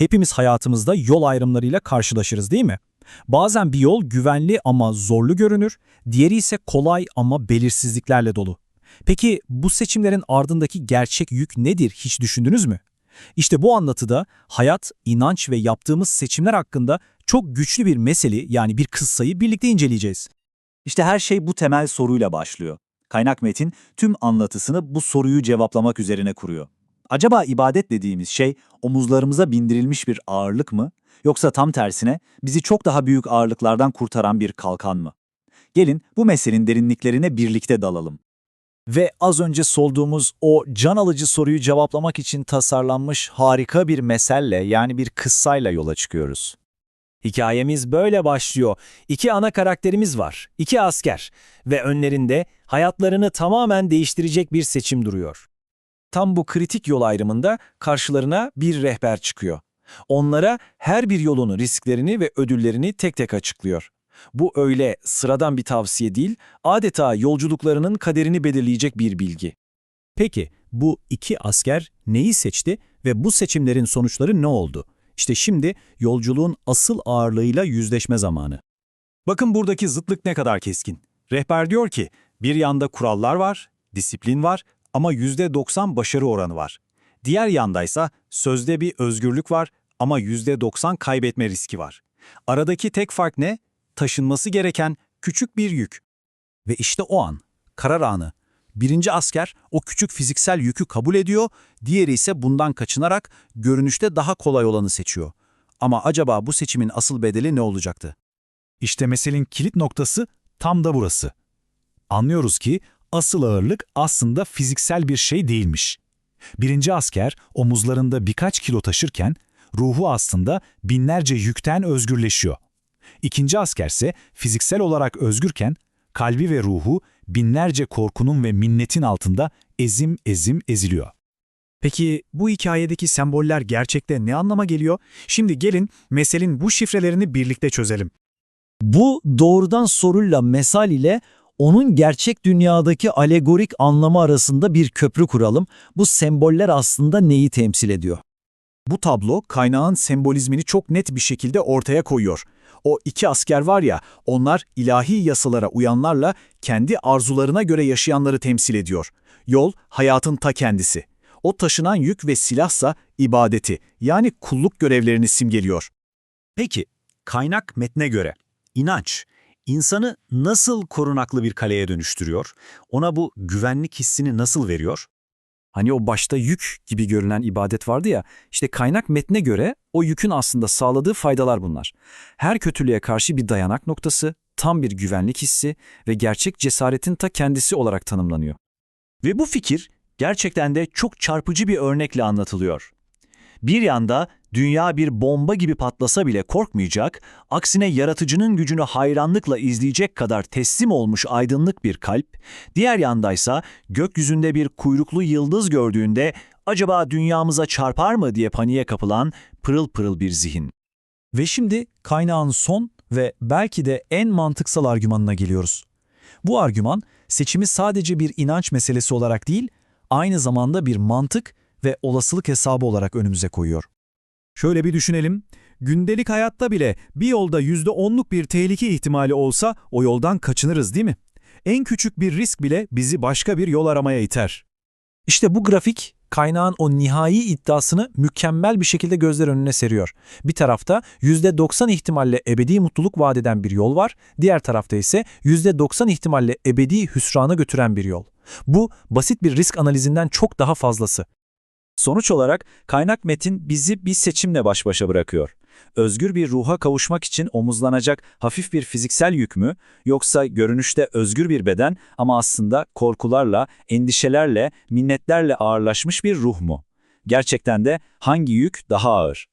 Hepimiz hayatımızda yol ayrımlarıyla karşılaşırız değil mi? Bazen bir yol güvenli ama zorlu görünür, diğeri ise kolay ama belirsizliklerle dolu. Peki bu seçimlerin ardındaki gerçek yük nedir hiç düşündünüz mü? İşte bu anlatıda hayat, inanç ve yaptığımız seçimler hakkında çok güçlü bir mesele yani bir kıssayı birlikte inceleyeceğiz. İşte her şey bu temel soruyla başlıyor. Kaynak metin tüm anlatısını bu soruyu cevaplamak üzerine kuruyor. Acaba ibadet dediğimiz şey omuzlarımıza bindirilmiş bir ağırlık mı? Yoksa tam tersine bizi çok daha büyük ağırlıklardan kurtaran bir kalkan mı? Gelin bu meselenin derinliklerine birlikte dalalım. Ve az önce solduğumuz o can alıcı soruyu cevaplamak için tasarlanmış harika bir meselle yani bir kıssayla yola çıkıyoruz. Hikayemiz böyle başlıyor. İki ana karakterimiz var, iki asker ve önlerinde hayatlarını tamamen değiştirecek bir seçim duruyor. Tam bu kritik yol ayrımında karşılarına bir rehber çıkıyor. Onlara her bir yolun risklerini ve ödüllerini tek tek açıklıyor. Bu öyle sıradan bir tavsiye değil, adeta yolculuklarının kaderini belirleyecek bir bilgi. Peki bu iki asker neyi seçti ve bu seçimlerin sonuçları ne oldu? İşte şimdi yolculuğun asıl ağırlığıyla yüzleşme zamanı. Bakın buradaki zıtlık ne kadar keskin. Rehber diyor ki, bir yanda kurallar var, disiplin var ama %90 başarı oranı var. Diğer yandaysa sözde bir özgürlük var ama %90 kaybetme riski var. Aradaki tek fark ne? Taşınması gereken küçük bir yük. Ve işte o an, karar anı. Birinci asker o küçük fiziksel yükü kabul ediyor, diğeri ise bundan kaçınarak görünüşte daha kolay olanı seçiyor. Ama acaba bu seçimin asıl bedeli ne olacaktı? İşte meselenin kilit noktası tam da burası. Anlıyoruz ki asıl ağırlık aslında fiziksel bir şey değilmiş. Birinci asker omuzlarında birkaç kilo taşırken ruhu aslında binlerce yükten özgürleşiyor. İkinci askerse fiziksel olarak özgürken kalbi ve ruhu binlerce korkunun ve minnetin altında ezim ezim eziliyor. Peki bu hikayedeki semboller gerçekte ne anlama geliyor? Şimdi gelin meselenin bu şifrelerini birlikte çözelim. Bu doğrudan soruyla mesal ile onun gerçek dünyadaki alegorik anlamı arasında bir köprü kuralım. Bu semboller aslında neyi temsil ediyor? Bu tablo kaynağın sembolizmini çok net bir şekilde ortaya koyuyor. O iki asker var ya, onlar ilahi yasalara uyanlarla kendi arzularına göre yaşayanları temsil ediyor. Yol, hayatın ta kendisi. O taşınan yük ve silahsa ibadeti, yani kulluk görevlerini simgeliyor. Peki, kaynak metne göre inanç insanı nasıl korunaklı bir kaleye dönüştürüyor? Ona bu güvenlik hissini nasıl veriyor? Hani o başta yük gibi görünen ibadet vardı ya, işte kaynak metne göre o yükün aslında sağladığı faydalar bunlar. Her kötülüğe karşı bir dayanak noktası, tam bir güvenlik hissi ve gerçek cesaretin ta kendisi olarak tanımlanıyor. Ve bu fikir gerçekten de çok çarpıcı bir örnekle anlatılıyor. Bir yanda dünya bir bomba gibi patlasa bile korkmayacak, aksine yaratıcının gücünü hayranlıkla izleyecek kadar teslim olmuş aydınlık bir kalp, diğer yandaysa gökyüzünde bir kuyruklu yıldız gördüğünde acaba dünyamıza çarpar mı diye paniğe kapılan pırıl pırıl bir zihin. Ve şimdi kaynağın son ve belki de en mantıksal argümanına geliyoruz. Bu argüman seçimi sadece bir inanç meselesi olarak değil, aynı zamanda bir mantık ve olasılık hesabı olarak önümüze koyuyor. Şöyle bir düşünelim, gündelik hayatta bile bir yolda %10'luk bir tehlike ihtimali olsa o yoldan kaçınırız değil mi? En küçük bir risk bile bizi başka bir yol aramaya iter. İşte bu grafik kaynağın o nihai iddiasını mükemmel bir şekilde gözler önüne seriyor. Bir tarafta %90 ihtimalle ebedi mutluluk vaat eden bir yol var, diğer tarafta ise %90 ihtimalle ebedi hüsrana götüren bir yol. Bu basit bir risk analizinden çok daha fazlası. Sonuç olarak kaynak metin bizi bir seçimle baş başa bırakıyor. Özgür bir ruha kavuşmak için omuzlanacak hafif bir fiziksel yük mü, yoksa görünüşte özgür bir beden ama aslında korkularla, endişelerle, minnetlerle ağırlaşmış bir ruh mu? Gerçekten de hangi yük daha ağır?